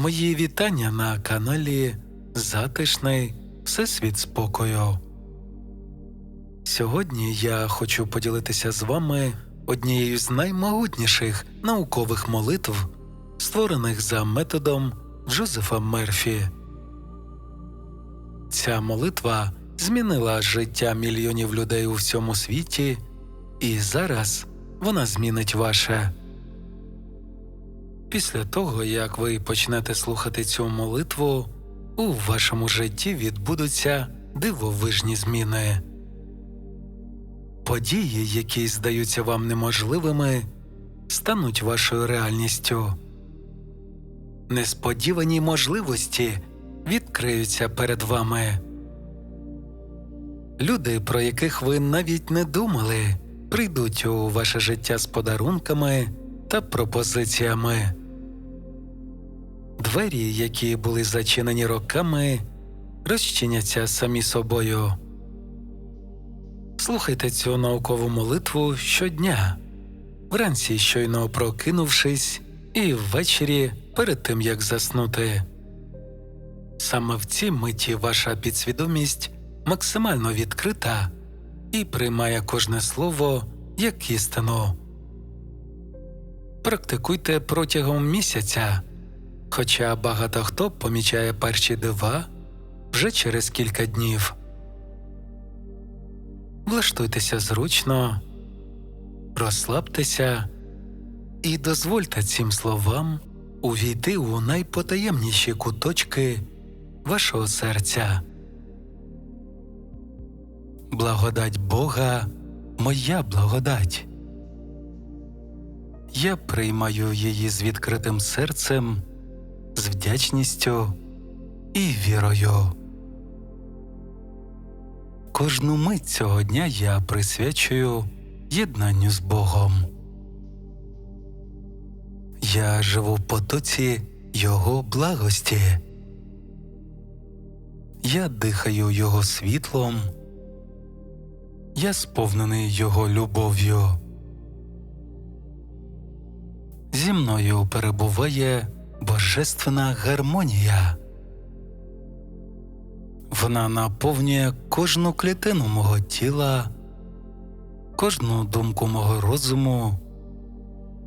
Мої вітання на каналі Затишний Всесвіт спокою. Сьогодні я хочу поділитися з вами однією з наймогутніших наукових молитв, створених за методом Джозефа Мерфі. Ця молитва змінила життя мільйонів людей у всьому світі, і зараз вона змінить ваше. Після того, як ви почнете слухати цю молитву, у вашому житті відбудуться дивовижні зміни. Події, які здаються вам неможливими, стануть вашою реальністю. Несподівані можливості відкриються перед вами. Люди, про яких ви навіть не думали, прийдуть у ваше життя з подарунками та пропозиціями. Двері, які були зачинені роками, розчиняться самі собою. Слухайте цю наукову молитву щодня, вранці щойно прокинувшись, і ввечері перед тим як заснути. Саме в цій миті ваша підсвідомість максимально відкрита і приймає кожне слово як істину. Практикуйте протягом місяця, хоча багато хто помічає перші дива вже через кілька днів. Влаштуйтеся зручно, розслабтеся і дозвольте цим словам увійти у найпотаємніші куточки вашого серця. Благодать Бога, моя благодать. Я приймаю її з відкритим серцем, з вдячністю і вірою. Кожну мить цього дня я присвячую єднанню з Богом. Я живу в потоці Його благості. Я дихаю Його світлом. Я сповнений Його любов'ю. Зі мною перебуває божественна гармонія. Вона наповнює кожну клітину мого тіла, кожну думку мого розуму,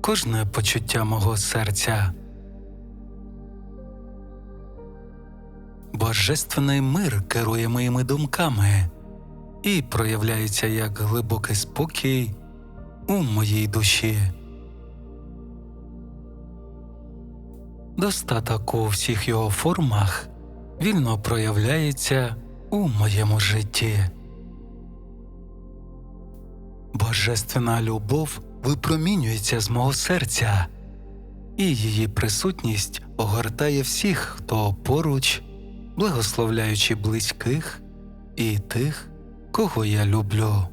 кожне почуття мого серця. Божественний мир керує моїми думками і проявляється як глибокий спокій у моїй душі. Достаток у всіх його формах вільно проявляється у моєму житті. Божественна любов випромінюється з мого серця, і її присутність огортає всіх, хто поруч, благословляючи близьких і тих, кого я люблю.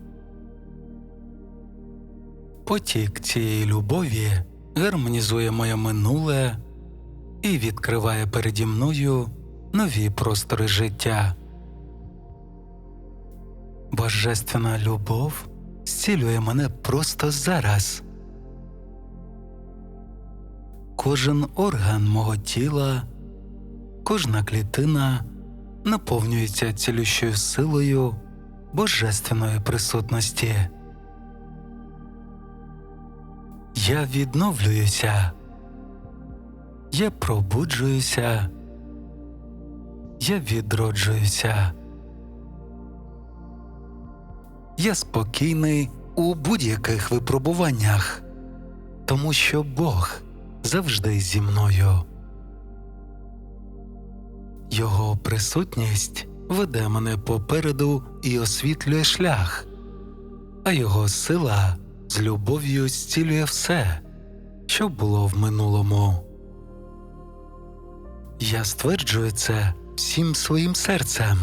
Потік цієї любові гармонізує моє минуле і відкриває переді мною нові простори життя. Божественна любов зцілює мене просто зараз. Кожен орган мого тіла, кожна клітина наповнюється цілющою силою божественної присутності. Я відновлююся, я пробуджуюся, я відроджуюся. Я спокійний у будь-яких випробуваннях, тому що Бог завжди зі мною. Його присутність веде мене попереду і освітлює шлях, а його сила з любов'ю зцілює все, що було в минулому. Я стверджую це всім своїм серцем.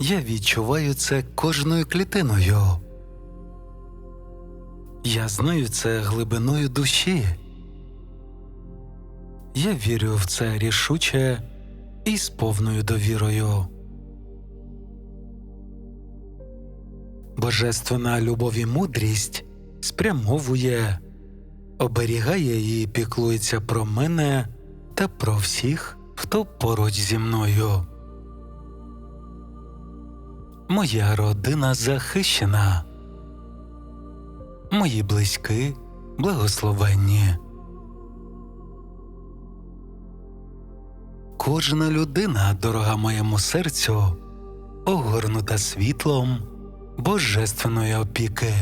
Я відчуваю це кожною клітиною. Я знаю це глибиною душі. Я вірю в це рішуче і з повною довірою. Божественна любов і мудрість спрямовує, оберігає і піклується про мене та про всіх, хто поруч зі мною. Моя родина захищена, мої близькі благословенні. Кожна людина, дорога моєму серцю, огорнута світлом божественної опіки.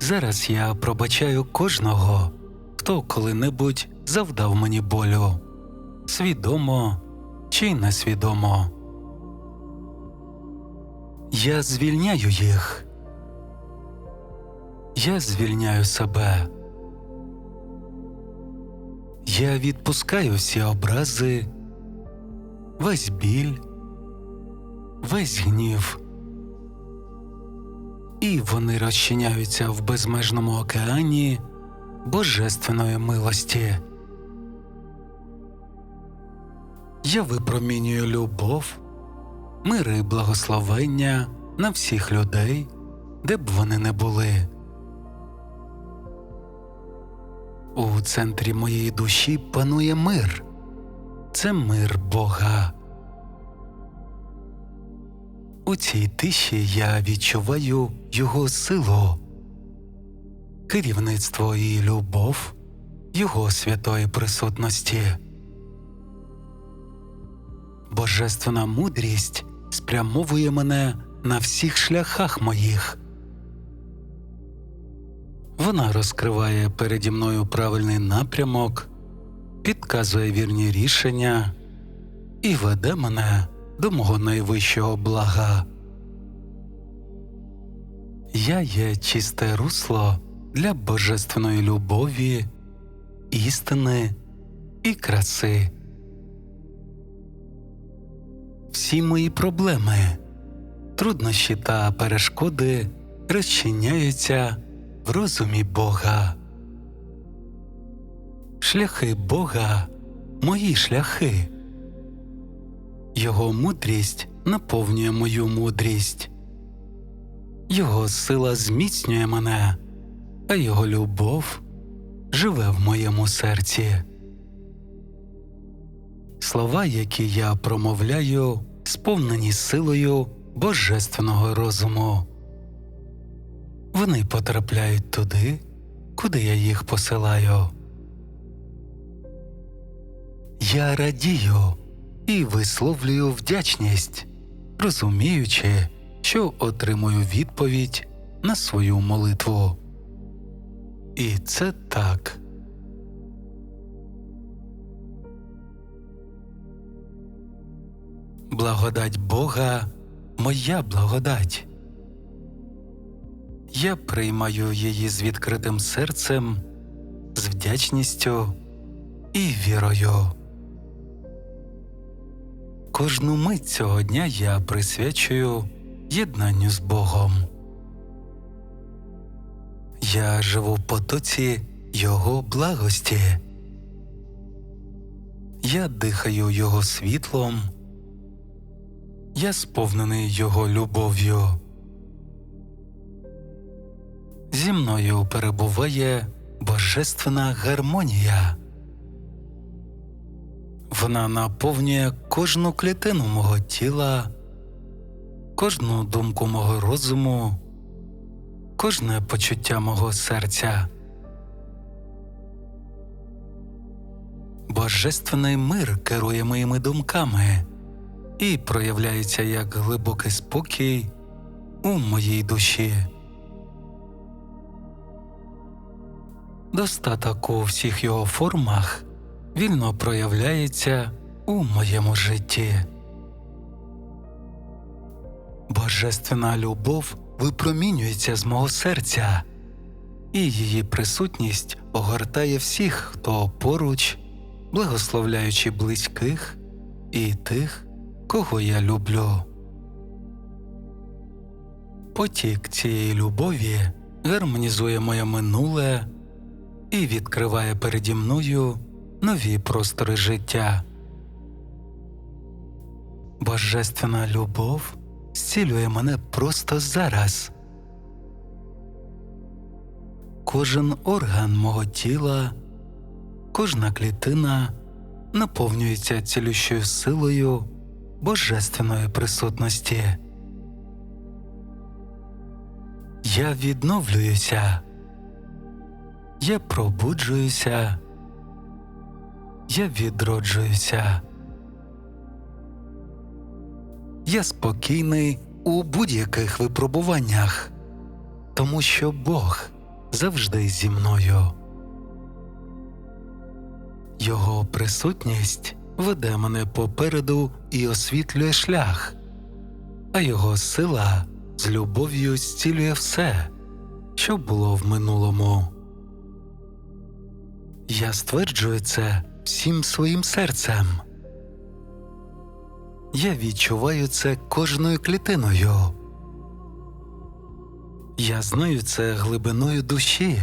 Зараз я пробачаю кожного, хто коли-небудь завдав мені болю, свідомо чи несвідомо. Я звільняю їх. Я звільняю себе. Я відпускаю всі образи, весь біль, весь гнів, і вони розчиняються в безмежному океані божественної милості. Я випромінюю любов, мир і благословення на всіх людей, де б вони не були. У центрі моєї душі панує мир. Це мир Бога. У цій тиші я відчуваю Його силу, керівництво і любов Його святої присутності. Божественна мудрість спрямовує мене на всіх шляхах моїх. Вона розкриває переді мною правильний напрямок, підказує вірні рішення і веде мене до мого найвищого блага. Я є чисте русло для божественної любові, істини і краси. Всі мої проблеми, труднощі та перешкоди розчиняються в розумі Бога. Шляхи Бога мої шляхи. Його мудрість наповнює мою мудрість, Його сила зміцнює мене, а Його любов живе в моєму серці. Слова, які я промовляю, сповнені силою божественного розуму. Вони потрапляють туди, куди я їх посилаю. Я радію і висловлюю вдячність, розуміючи, що отримую відповідь на свою молитву. І це так. Благодать Бога моя благодать. Я приймаю її з відкритим серцем, з вдячністю і вірою. Кожну мить цього дня я присвячую єднанню з Богом. Я живу в потоці Його благості. Я дихаю Його світлом. Я сповнений Його любов'ю. Зі мною перебуває божественна гармонія. Вона наповнює кожну клітину мого тіла, кожну думку мого розуму, кожне почуття мого серця. Божественний мир керує моїми думками і проявляється як глибокий спокій у моїй душі. Достаток у всіх його формах вільно проявляється у моєму житті. Божественна любов випромінюється з мого серця, і її присутність огортає всіх, хто поруч, благословляючи близьких і тих, кого я люблю. Потік цієї любові гармонізує моє минуле і відкриває переді мною нові простори життя. Божественна любов зцілює мене просто зараз. кожен орган мого тіла, кожна клітина наповнюється цілющою силою божественної присутності. Я відновлююся, я пробуджуюся, я відроджуюся. Я спокійний у будь-яких випробуваннях, тому що Бог завжди зі мною. Його присутність веде мене попереду і освітлює шлях, а його сила з любов'ю зцілює все, що було в минулому. Я стверджую це всім своїм серцем. Я відчуваю це кожною клітиною. Я знаю це глибиною душі.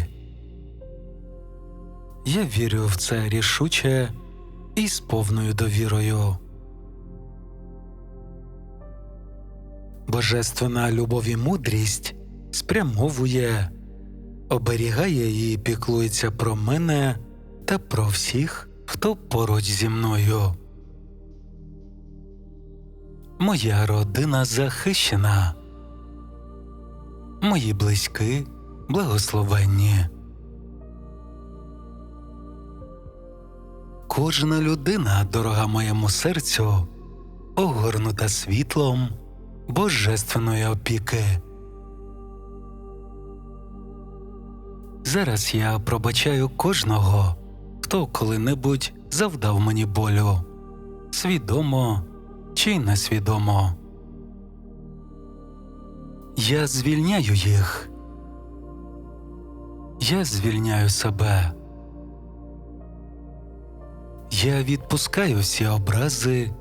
Я вірю в це рішуче і з повною довірою. Божественна любов і мудрість спрямовує, оберігає і піклується про мене та про всіх, хто поруч зі мною. Моя родина захищена, мої близькі благословенні. Кожна людина, дорога моєму серцю, огорнута світлом божественної опіки. Зараз я пробачаю кожного, хто коли-небудь завдав мені болю, свідомо чи несвідомо. Я звільняю їх. Я звільняю себе. Я відпускаю всі образи,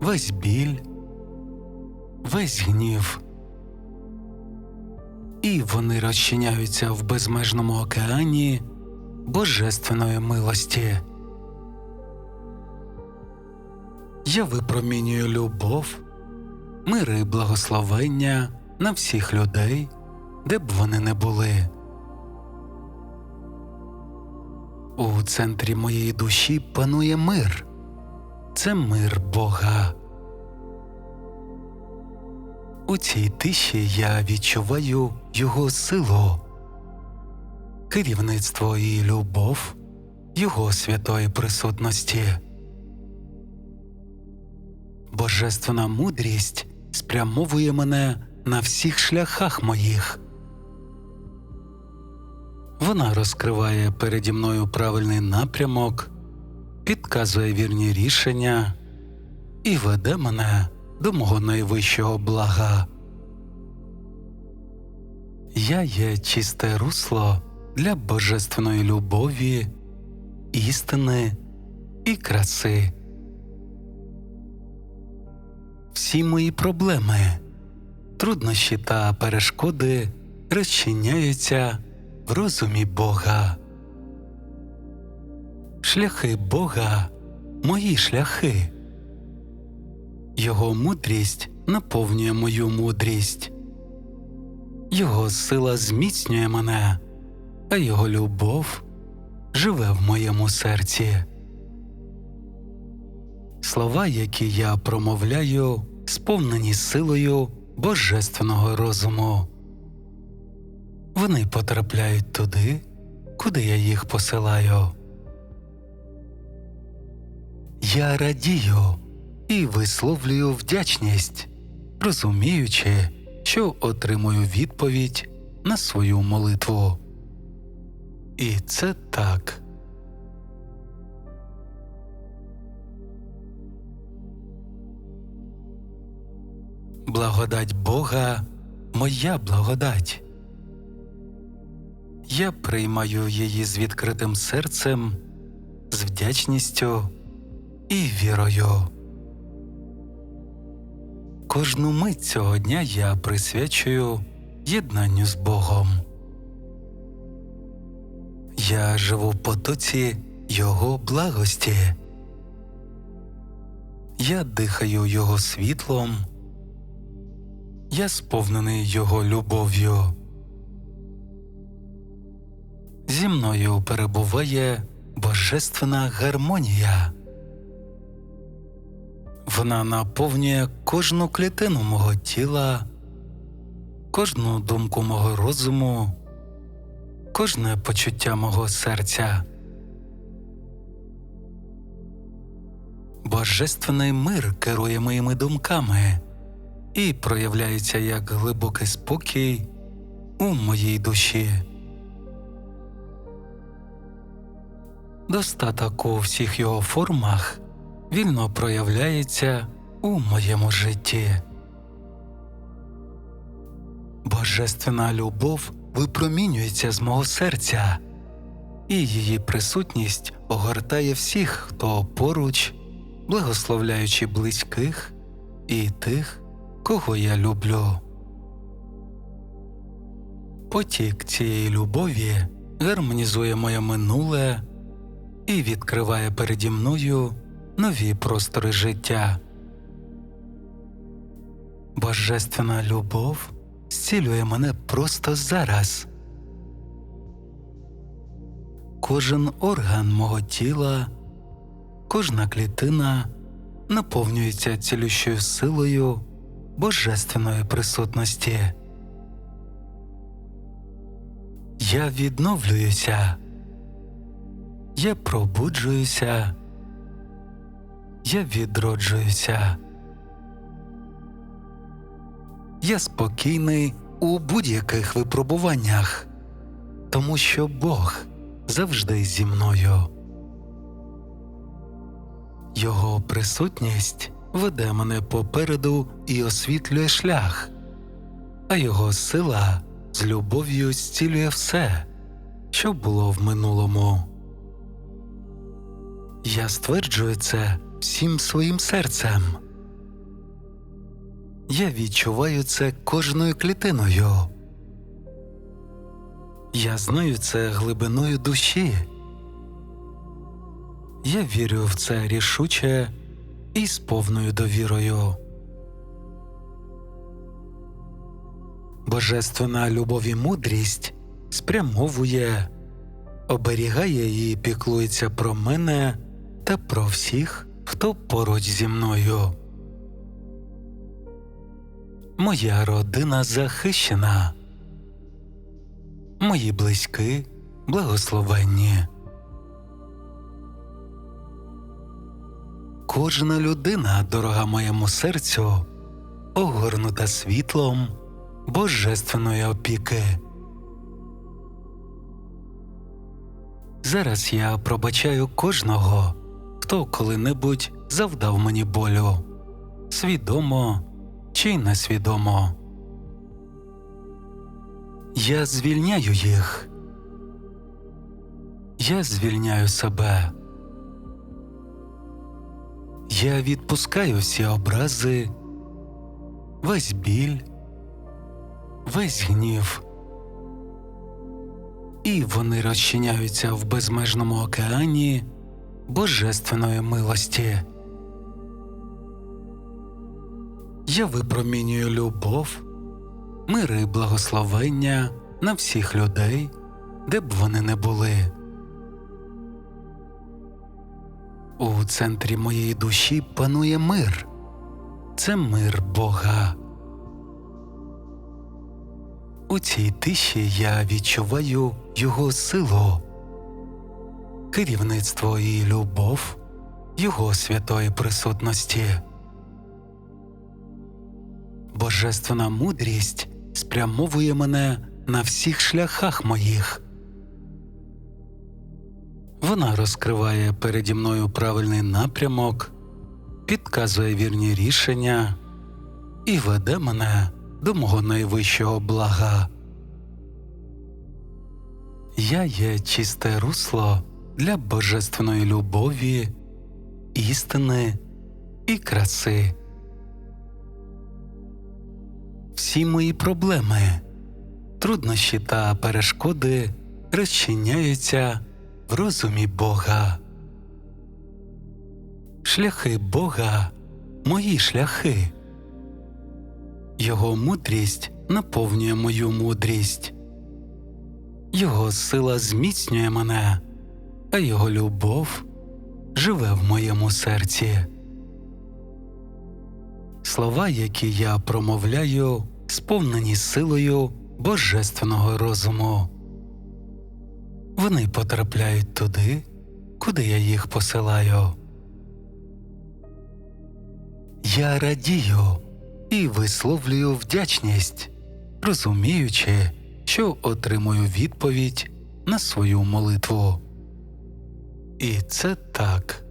весь біль, весь гнів, і вони розчиняються в безмежному океані божественної милості. Я випромінюю любов, мир і благословення на всіх людей, де б вони не були. У центрі моєї душі панує мир. Це мир Бога. У цій тиші я відчуваю Його силу, керівництво і любов Його святої присутності. Божественна мудрість спрямовує мене на всіх шляхах моїх. Вона розкриває переді мною правильний напрямок, підказує вірні рішення і веде мене до мого найвищого блага. Я є чисте русло для божественної любові, істини і краси. Всі мої проблеми, труднощі та перешкоди розчиняються в розумі Бога. Шляхи Бога мої шляхи. Його мудрість наповнює мою мудрість, Його сила зміцнює мене, а Його любов живе в моєму серці. Слова, які я промовляю, сповнені силою божественного розуму. Вони потрапляють туди, куди я їх посилаю. Я радію і висловлюю вдячність, розуміючи, що отримую відповідь на свою молитву. І це так. Благодать Бога моя благодать. Я приймаю її з відкритим серцем, з вдячністю і вірою. Кожну мить цього дня я присвячую єднанню з Богом. Я живу в потоці Його благості. Я дихаю Його світлом. Я сповнений Його любов'ю. зі мною перебуває божественна гармонія. Вона наповнює кожну клітину мого тіла, кожну думку мого розуму, кожне почуття мого серця. Божественний мир керує моїми думками і проявляється як глибокий спокій у моїй душі. Достаток у всіх його формах вільно проявляється у моєму житті. Божественна любов випромінюється з мого серця, і її присутність огортає всіх, хто поруч, благословляючи близьких і тих, кого я люблю. Потік цієї любові гармонізує моє минуле і відкриває переді мною нові простори життя. Божественна любов зцілює мене просто зараз. Кожен орган мого тіла, кожна клітина наповнюється цілющою силою божественної присутності. Я відновлююся, я пробуджуюся, я відроджуюся. Я спокійний у будь-яких випробуваннях, тому що Бог завжди зі мною. Його присутність веде мене попереду і освітлює шлях, а його сила з любов'ю зцілює все, що було в минулому. Я стверджую це всім своїм серцем. Я відчуваю це кожною клітиною. Я знаю це глибиною душі. Я вірю в це рішуче і з повною довірою. Божественна любов і мудрість спрямовує, оберігає і піклується про мене та про всіх, хто поруч зі мною. Моя родина захищена, мої близькі благословенні. Кожна людина, дорога моєму серцю, огорнута світлом божественної опіки. Зараз я пробачаю кожного, хто коли-небудь завдав мені болю, свідомо чи несвідомо. Я звільняю їх. Я звільняю себе. Я відпускаю всі образи, весь біль, весь гнів, і вони розчиняються в безмежному океані божественної милості. Я випромінюю любов, мир і благословення на всіх людей, де б вони не були. У центрі моєї душі панує мир. Це мир Бога. У цій тиші я відчуваю Його силу, керівництво і любов Його святої присутності. Божественна мудрість спрямовує мене на всіх шляхах моїх. Вона розкриває переді мною правильний напрямок, підказує вірні рішення і веде мене до мого найвищого блага. Я є чисте русло для божественної любові, істини і краси. Всі мої проблеми, труднощі та перешкоди розчиняються в розумі Бога. Шляхи Бога мої шляхи. Його мудрість наповнює мою мудрість. Його сила зміцнює мене, а Його любов живе в моєму серці. Слова, які я промовляю, сповнені силою божественного розуму. Вони потрапляють туди, куди я їх посилаю. Я радію і висловлюю вдячність, розуміючи, що отримую відповідь на свою молитву. І це так.